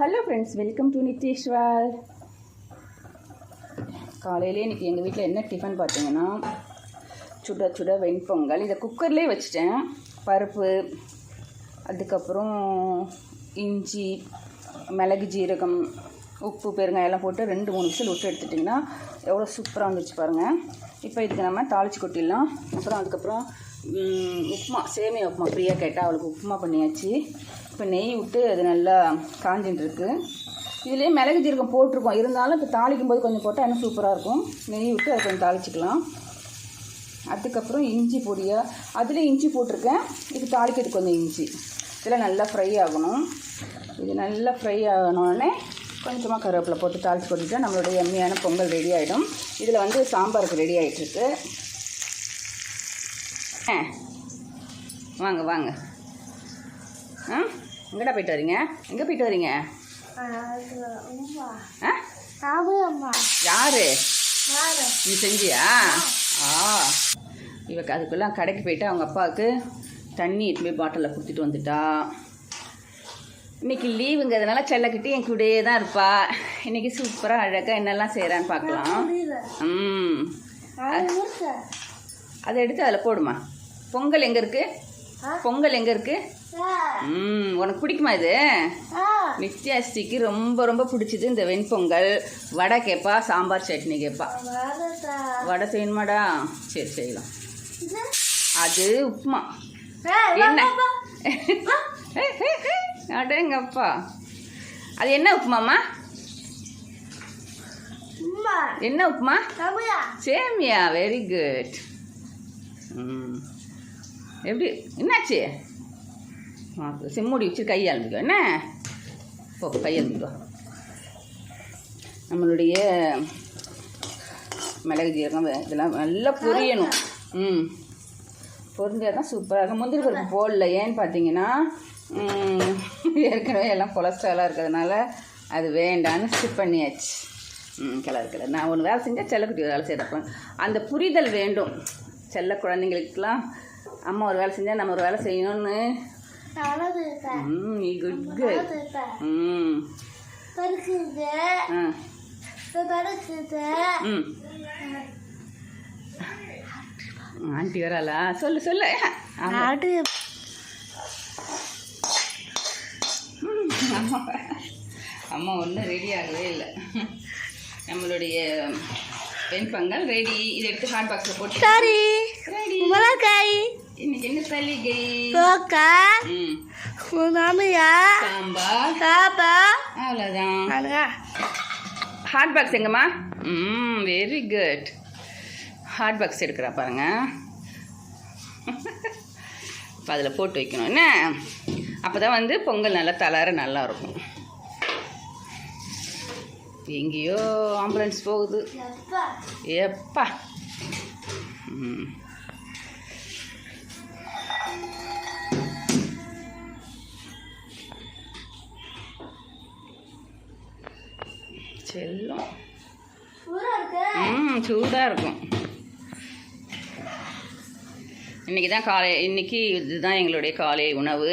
Hello friends welcome to Nitheeswar காலையிலே இன்றைக்கி எங்கள் வீட்டில் என்ன டிஃபன் பார்த்தீங்கன்னா சுட சுட வெண்பொங்கல். இதை குக்கர்லேயே வச்சுட்டேன். பருப்பு அதுக்கப்புறம் இஞ்சி மிளகு ஜீரகம் உப்பு பெருங்காயெல்லாம் போட்டு ரெண்டு மூணு விசில் விட்டு எடுத்துட்டிங்கன்னா எவ்வளோ சூப்பராக வந்துச்சு பாருங்கள் இப்போ இதுக்கு நம்ம தாளிச்சு கொட்டிடலாம். அப்புறம் அதுக்கப்புறம் உப்புமா சேமியா உப்புமா. ஃப்ரீயாக கேட்டால் அவளுக்கு உப்புமா பண்ணியாச்சு. இப்போ நெய் விட்டு அது நல்லா காஞ்சின்ட்டுருக்கு இதுலேயே மிளகு ஜீரகம் போட்டிருக்கோம். இருந்தாலும் இப்போ தாளிக்கும் போது கொஞ்சம் போட்டால் இன்னும் சூப்பராக இருக்கும். நெய் விட்டு அதை கொஞ்சம் தாளிச்சிக்கலாம். அதுக்கப்புறம் இஞ்சி பொடியாக அதுலேயும் இஞ்சி போட்டிருக்கேன். இது தாளிக்கிறதுக்கு கொஞ்சம் இஞ்சி. இதெல்லாம் நல்லா ஃப்ரை ஆகணும். இது நல்லா ஃப்ரை ஆகணுன்னே கொஞ்சமாக கருவேப்பிலை போட்டு தாளித்து கொட்டிட்டா நம்மளுடைய எம்மையான பொங்கல் ரெடி ஆகிடும் இதில் வந்து சாம்பாருக்கு ரெடி ஆகிட்டுருக்கு வாங்க வாங்க. ஆ? எங்கடா போயிட்டு வரீங்க? எங்கே போயிட்டு வரீங்க? யாரு? நீ செஞ்சியா? ஆ. இவக்கு அதுக்கெல்லாம் கடைக்கு போயிட்டு அவங்க அப்பாவுக்கு தண்ணி எடுத்து போய் பாட்டிலில் கொடுத்துட்டு வந்துட்டா. இன்னைக்கு லீவுங்கிறதுனால செல்லக்கிட்டு என் கூடயே தான் இருப்பா. இன்னைக்கு சூப்பராக அழகாக என்னெல்லாம் செய்கிறான்னு பார்க்கலாம். ம். அதை எடுத்து அதில் போடுமா. பொங்கல் எங்கே இருக்கு? பொங்கல் எங்கே இருக்கு? ம் உனக்கு பிடிக்குமா இது? நித்யாஸ்திக்கு ரொம்ப ரொம்ப பிடிச்சது இந்த வெண்பொங்கல் வடை கேட்பா சாம்பார் சட்னி கேட்பா வடை செய்யணுமாடா? சரி செய்யலாம். அது உப்புமா. என்ன? அடேங்கப்பா அது என்ன உப்புமாம்மா? என்ன உப்புமா? சேமியா வெரி குட் ம். எப்படி என்னாச்சு? செம்முடி வச்சு கையாளுமிக்கோ என்ன? போ கையாளுமிக்கோ நம்மளுடைய மிளகு ஜீரகம் இதெல்லாம் நல்லா பொரியணும். ம். பொரிஞ்சால் தான் சூப்பராக இருக்கும். முந்திரி பருப்பு போடல. ஏன்னு பார்த்தீங்கன்னா ஏற்கனவே எல்லாம் கொலஸ்ட்ராலாக இருக்கிறதுனால அது வேண்டான்னு ஸ்கிப் பண்ணியாச்சு. ம் கிளறு கிளறு. நான் ஒன்று வேலை செஞ்சால் செல்லக்குட்டி ஒரு வேலை செய்கிறப்ப அந்த புரிதல் வேண்டும். செல்ல குழந்தைங்களுக்கெல்லாம் அம்மா ஒரு வேலை செஞ்சால் நம்ம ஒரு வேலை செய்யணும்னு ம் குட் குட் ம். ஆ. ம். ஆண்டி வராளா? சொல்லு சொல்லு. ஆமா. அம்மா ஒன்றும் ரெடி ஆகவே இல்லை. நம்மளுடைய வெண்பொங்கல் ரெடி இதை எடுத்து ஹாட் பாக்ஸில் போட்டு சரி ரெடி மிளகாய் இன்னைக்கு என்ன சளிகை கோக்கா மாமியா சாம்பார் அவ்வளோதான் அழகா ஹாட் பாக்ஸ் எங்கம்மா ம் வெரி குட் ஹாட் பாக்ஸ் எடுக்கிறா பாருங்க இப்போ அதில் போட்டு வைக்கணும் என்ன அப்போ தான் வந்து பொங்கல் நல்லா தளர நல்லா இருக்கும் எங்கேயோ ஆம்புலன்ஸ் போகுது எப்பா ம் இருக்கும். இன்றைக்கி தான் காலை இன்றைக்கி இதுதான் எங்களுடைய காலை உணவு.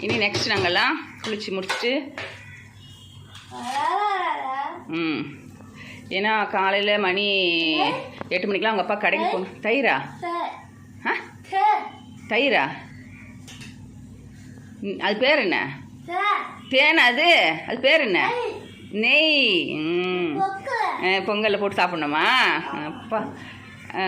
இனி நெக்ஸ்ட் நாங்கள்லாம் குளிச்சு முடிச்சுட்டு ம். ஏன்னா காலையில் மணி எட்டு மணிக்கெலாம் அவங்க அப்பா கடைக்கு போகணும். தயிரா? ஆ? தயிரா? அது பேர் என்ன? தேனா அது? அது பேர் என்ன? நெய். ம். பொங்கலில் போட்டு சாப்பிட்ணுமா? அப்பா.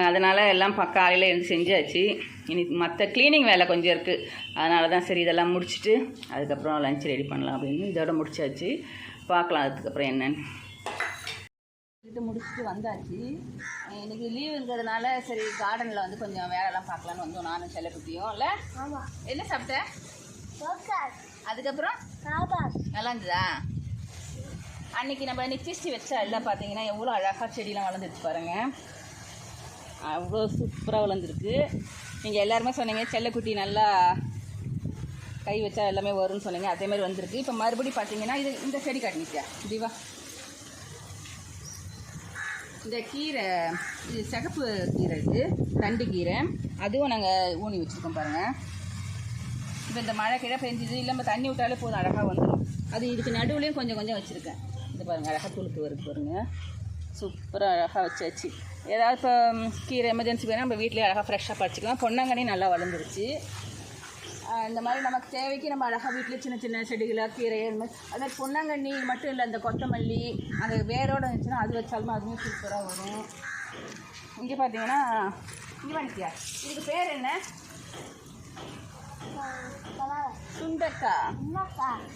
அதனால் எல்லாம் காலையில் எழுந்து செஞ்சாச்சு. இனி மற்ற க்ளீனிங் வேலை கொஞ்சம் இருக்குது அதனால தான் சரி இதெல்லாம் முடிச்சுட்டு அதுக்கப்புறம் லஞ்ச் ரெடி பண்ணலாம் அப்படின்னு இதோட முடிச்சாச்சு. பார்க்கலாம் அதுக்கப்புறம் என்னன்னு. இது முடிச்சுட்டு வந்தாச்சு. அஹ் இன்னைக்கு லீவுங்கிறதுனால சரி கார்டனில் வந்து கொஞ்சம் வேலைலாம் பார்க்கலான்னு வந்தோம் நானும் செல்லக்குட்டியும் இல்லை? ஆமா. என்ன சாப்பிட்ட? அதுக்கப்புறம்? நல்லா இருந்ததா அன்னைக்கு நம்ம நிச்சயிச்சு வச்சா எல்லாம் பார்த்தீங்கன்னா எவ்வளோ அழகாக செடியெலாம் வளர்ந்துருக்கு பாருங்க. அவ்வளோ சூப்பராக வளர்ந்துருக்கு. நீங்கள் எல்லாருமே சொன்னீங்க செல்லக்குட்டி நல்லா கை வச்சா எல்லாமே வரும்னு சொன்னீங்க அதேமாதிரி வந்திருக்கு. இப்போ மறுபடியும் பார்த்தீங்கன்னா இது இந்த செடி காட்டினிச்சா தீவா இந்த கீரை இது சிகப்பு கீரை இது தண்டு கீரை. அதுவும் நாங்கள் ஊனி வச்சுருக்கோம் பாருங்கள் இப்போ இந்த மழை கீழே பெஞ்சுது இல்லை நம்ம தண்ணி விட்டாலே போதும் அழகாக வந்துடும் அது இதுக்கு நடுவுலையும் கொஞ்சம் கொஞ்சம் வச்சுருக்கேன். இது பாருங்கள் அழகாக துளுக்கு வருது பாருங்க. சூப்பராக அழகாக வச்சாச்சு. ஏதாவது இப்போ கீரை எமர்ஜென்சி வேணால் நம்ம வீட்டிலே அழகாக ஃப்ரெஷ்ஷாக பறிச்சிக்கலாம். பொன்னாங்கண்ணி நல்லா வளர்ந்துருச்சு. இந்த மாதிரி நமக்கு தேவைக்கு நம்ம அழகாக வீட்டில் சின்ன சின்ன செடிகளாக கீரை அது மாதிரி அது பொன்னாங்கண்ணி மட்டும் இல்லை அந்த கொத்தமல்லி அந்த வேரோடு இருந்துச்சுன்னா அது வச்சாலுமே அதுவும் சூப்பராக வரும். இங்கே பார்த்தீங்கன்னா இங்கே வாங்கிக்கியா இதுக்கு பேர் என்ன? சுண்டக்கா.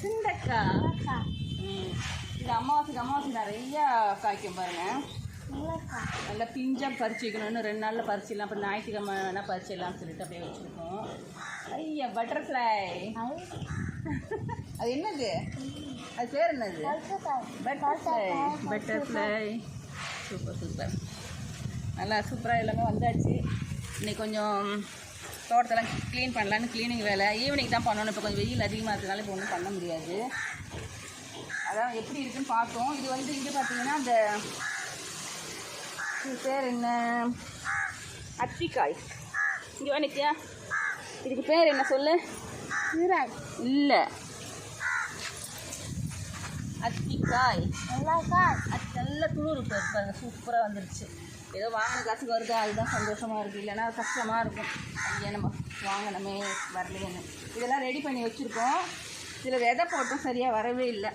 சுண்டக்கா. இந்த இது அமாவாசைக்கு அமாவாசை நிறையா காய்க்கும் பாருங்கள் நல்லா பிஞ்சாக பறிச்சு வைக்கணும் ரெண்டு நாளில் பறிச்சிடலாம் அப்புறம் ஞாயிற்றுக்கிழமை வேணால் பறிச்சிடலாம்னு சொல்லிட்டு அப்படியே வச்சுருக்கோம். ஐயா பட்டர்ஃப்ளை அது என்னது? அது பேர் என்னது? பட்டர்ஃப்ளை பட்டர்ஃப்ளை சூப்பர் சூப்பர் நல்லா சூப்பராக எல்லாமே வந்தாச்சு. இன்னைக்கு கொஞ்சம் தோட்டத்தெல்லாம் க்ளீன் பண்ணலான்னு க்ளீனிங் வேலை. ஈவினிங் தான் பண்ணணும். இப்போ கொஞ்சம் வெயில் அதிகமாக இருக்கிறதுனால இப்போ ஒன்றும் பண்ண முடியாது. அதான் எப்படி இருக்குன்னு பார்த்தோம் இது வந்து இங்கே பார்த்தீங்கன்னா அந்த பேர் என்ன? அத்திக்காய். இங்கே வாணித்தியா இதுக்கு பேர் என்ன சொல்லு? இல்லை. அத்திக்காய். என்னக்கா அது நல்ல துளிர் இப்போ பாருங்க சூப்பராக வந்துருச்சு. ஏதோ வாங்கின காசுக்கு வருதா. அதுதான் சந்தோஷமாக இருக்குது இல்லைன்னா கஷ்டமாக இருக்கும். ஐயா நம்ம வாங்கினமே வரலையேன்னு. இதெல்லாம் ரெடி பண்ணி வச்சுருக்கோம். இதில் விதை போட்டும். சரியாக வரவே இல்லை.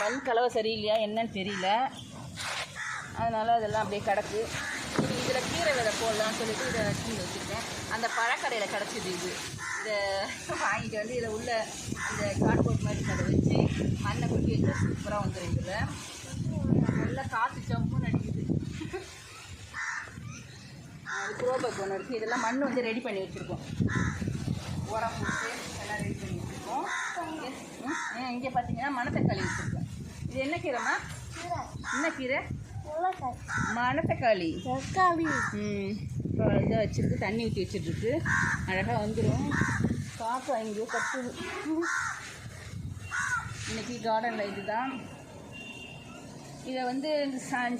மண் கலவை சரியில்லையா என்னன்னு தெரியல. அதனால் அதெல்லாம் அப்படியே கிடக்கு. இதில் கீரை விதை போடலாம்னு சொல்லிட்டு இதை கீழே வச்சுருக்கேன். அந்த பழக்கடையில் கிடச்சிது இது. இதை வாங்கிட்டு வந்து இதில் உள்ள அந்த கார்ட்போர்ட் மாதிரி கடை வச்சு மண்ணை கொட்டி வச்சா சூப்பராக வந்துடும் இதில். நல்லா காற்று சம்புன்னு அடிக்குது. குரோபக் ஒன்று இருக்குது இதெல்லாம் மண் வந்து ரெடி பண்ணி வச்சுருக்கோம். உரம் போட்டு எல்லாம் ரெடி இங்கே இங்கே பார்த்தீங்கன்னா மணத்தக்காளி வச்சுருக்கோம். இது என்ன கீரைம்மா? என்ன கீரை? மணத்தக்காளி. தக்காளி. ம் இப்போ இதை வச்சுருக்கு தண்ணி ஊற்றி வச்சுட்ருக்கு அழகாக வந்துடும் காக்கா எங்கேயோ கட்டுது இன்னைக்கு கார்டனில் இதுதான். இதை வந்து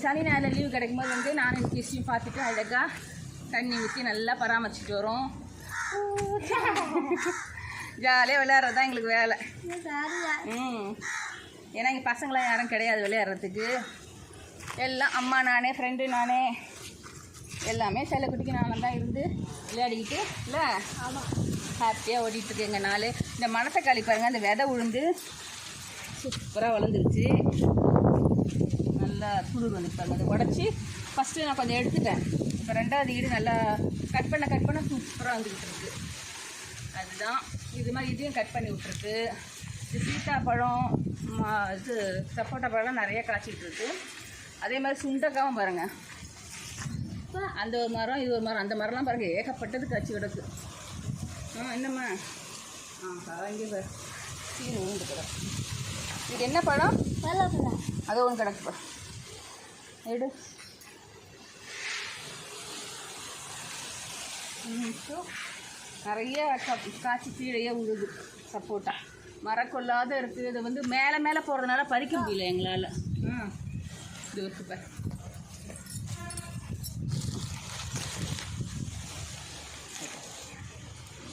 சனி ஞாயிறு லீவு கிடைக்கும்போது வந்து நானும் இந்த கிறிஸ்டியும் பார்த்துட்டு அழகாக தண்ணி ஊற்றி நல்லா பராமரிச்சுட்டு வரோம். ஜாலியாக விளையாடுறது தான் எங்களுக்கு வேலை. ம். ஏன்னா இங்கே பசங்களாம் யாரும் கிடையாது விளையாடுறதுக்கு. எல்லாம் அம்மா நானே ஃப்ரெண்டு நானே. எல்லாமே செல்லக்குட்டிக்கு நானும் தான் இருந்து விளையாடிக்கிட்டு இல்லை? ஹாப்பியாக ஓடிட்டுருக்கு எங்கள் நாள் இந்த மணத்தக்காளி பாருங்கள் அந்த விதை உழுந்து சூப்பராக வளர்ந்துருச்சு. நல்லா துளிர் வந்து பாருங்க அதை உடச்சி ஃபஸ்ட்டு நான் கொஞ்சம் எடுத்துட்டேன். இப்போ ரெண்டாவது ஈடு நல்லா கட் பண்ண கட் பண்ண சூப்பராக வந்துக்கிட்டு இருக்கு. அதுதான். இது மாதிரி இதையும் கட் பண்ணி விட்ருக்கு இது சீத்தாப்பழம் மா- இது சப்போட்டா பழம் நிறைய காய்ச்சிட்டு இருக்கு. அதே மாதிரி சுண்டக்காவும் பாருங்கள் அந்த ஒரு மரம் இது ஒரு மரம். அந்த மரம்லாம் பாருங்கள் ஏகப்பட்டது காய்ச்சி கிடக்கு. ஆ என்னம்மா? ஆ இங்கே பாரு. உண்டு கிடக்கு. இது என்ன பழம்? அது ஒன்று கிடக்குப்பா எடு. ம், நிறைய காய்ச்சி கீழேயே விழுது சப்போட்டா. மரக்கொள்ளாத இருக்குது இது வந்து மேலே மேலே போகிறதுனால பறிக்க முடியல எங்களால். ம். இது இருக்கு பாரு.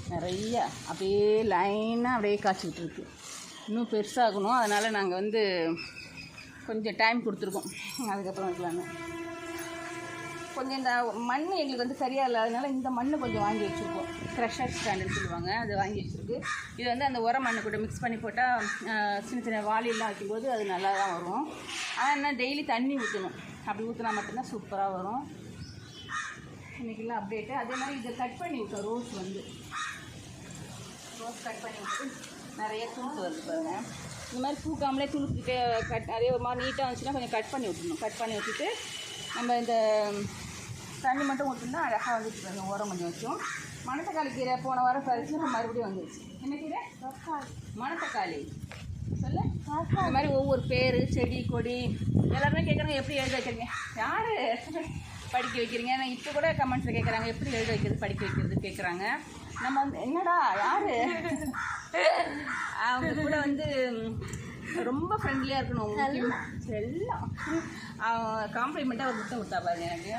நிறைய அப்படியே லைனாக அப்படியே காய்ச்சிக்கிட்டு இருக்கு. இன்னும் பெருசாகணும். அதனால் நாங்கள் வந்து கொஞ்சம் டைம் கொடுத்துருக்கோம். அதுக்கப்புறம் வைக்கலான்னு கொஞ்சம் இந்த மண் எங்களுக்கு வந்து சரியாக இல்லாதனால இந்த மண் கொஞ்சம் வாங்கி வச்சுருக்கோம். ஃப்ரெஷ்ஷர் ஸ்டாண்டர்ட் சொல்லுவாங்க. அது வாங்கி வச்சுருக்கு. இது வந்து அந்த உரம் மண்ணு கூட மிக்ஸ் பண்ணி போட்டால் சின்ன சின்ன வாளியெல்லாம் வைக்கும்போது அது நல்லா தான் வரும். ஆனால் என்ன டெய்லி தண்ணி ஊற்றணும் அப்படி ஊற்றினா மட்டும்தான் சூப்பராக வரும். இன்றைக்கெல்லாம் அப்டேட்டு அதே மாதிரி இதை கட் பண்ணி விட்டோம் ரோஸ் வந்து. ரோஸ் கட் பண்ணி விட்டு நிறைய துளுத்து வருது பாருங்கள் இந்த மாதிரி பூக்காமலே துளுத்துக்கிட்டே கட் நிறைய ஒரு மாதிரி நீட்டாக இருந்துச்சுன்னா கொஞ்சம் கட் பண்ணி விட்டுணும் கட் பண்ணி விட்டுட்டு நம்ம இந்த தண்ணி மட்டும் ஊற்றினா அழகாக வந்துட்டு பாருங்க உரம் கொஞ்சம் வச்சோம். மணத்தக்காளி கீரை போன வாரம் பறிச்சு இப்போ மறுபடியும் வந்துருச்சு. என்ன கீரை? மணத்தக்காளி. சொல்லு. இந்த மாதிரி ஒவ்வொரு பேர் செடி கொடி எல்லாருமே கேட்குறாங்க எப்படி எழுத வைக்கிறீங்க? யார் படிக்க வைக்கிறீங்க? நான் இப்போ கூட கமெண்ட்ஸில் கேட்குறாங்க எப்படி எழுத வைக்கிறது படிக்க வைக்கிறது கேட்குறாங்க நம்ம வந்து என்னடா யார்? அவங்க கூட வந்து ரொம்ப ஃப்ரெண்ட்லியாக இருக்கணும். செல்லம் காம்ப்ளிமெண்ட்டாக ஒரு முத்தம் கொடுத்தா பாருங்க எனக்கு.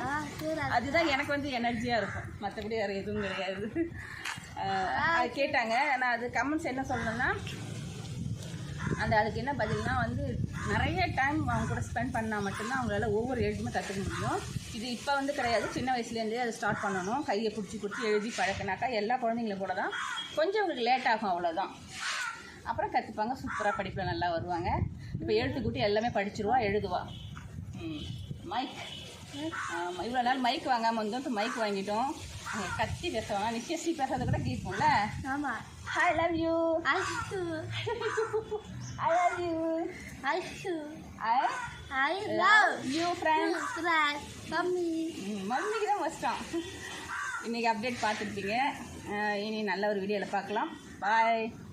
அதுதான் எனக்கு வந்து எனர்ஜியாக இருக்கும். மற்றபடி வேறு எதுவும் கிடையாது. அது கேட்டாங்க. நான் அது கமெண்ட்ஸ் என்ன சொல்லணும்னா அந்த அதுக்கு என்ன பதில்னா வந்து நிறைய டைம் அவங்க கூட ஸ்பெண்ட் பண்ணால் மட்டும்தான் அவங்களால ஒவ்வொரு எழுத்துமே கற்றுக்க முடியும். இது இப்போ வந்து கிடையாது. சின்ன வயசுலேருந்தே அதை ஸ்டார்ட் பண்ணணும். கையை பிடிச்சி பிடிச்சி எழுதி பழக்கினாக்கா எல்லா குழந்தைங்களும் கூட தான் கொஞ்சம் அவங்களுக்கு லேட் ஆகும் அவ்வளோதான் அப்புறம் கற்றுப்பாங்க சூப்பராக படிப்பில் நல்லா வருவாங்க. இப்போ எழுத்து கூட்டி எல்லாமே படிச்சிருவா எழுதுவா. மைக் ஆமாம் இவ்வளோ நாள் மைக் வாங்காமல் வந்தோம் இப்போ மைக் வாங்கிட்டோம். கத்தி பேசுவாங்க. நிச்சயசி பேசுறதை கூட கேட்போம்ல? ஆமா. Hi love you Aisu I love you Aisu I I love you friends friend mummy மம்மிக்கு தான் கஷ்டம் இன்றைக்கி அப்டேட் பார்த்துருப்பீங்க. இனி நல்ல ஒரு வீடியோவில் பார்க்கலாம். பாய்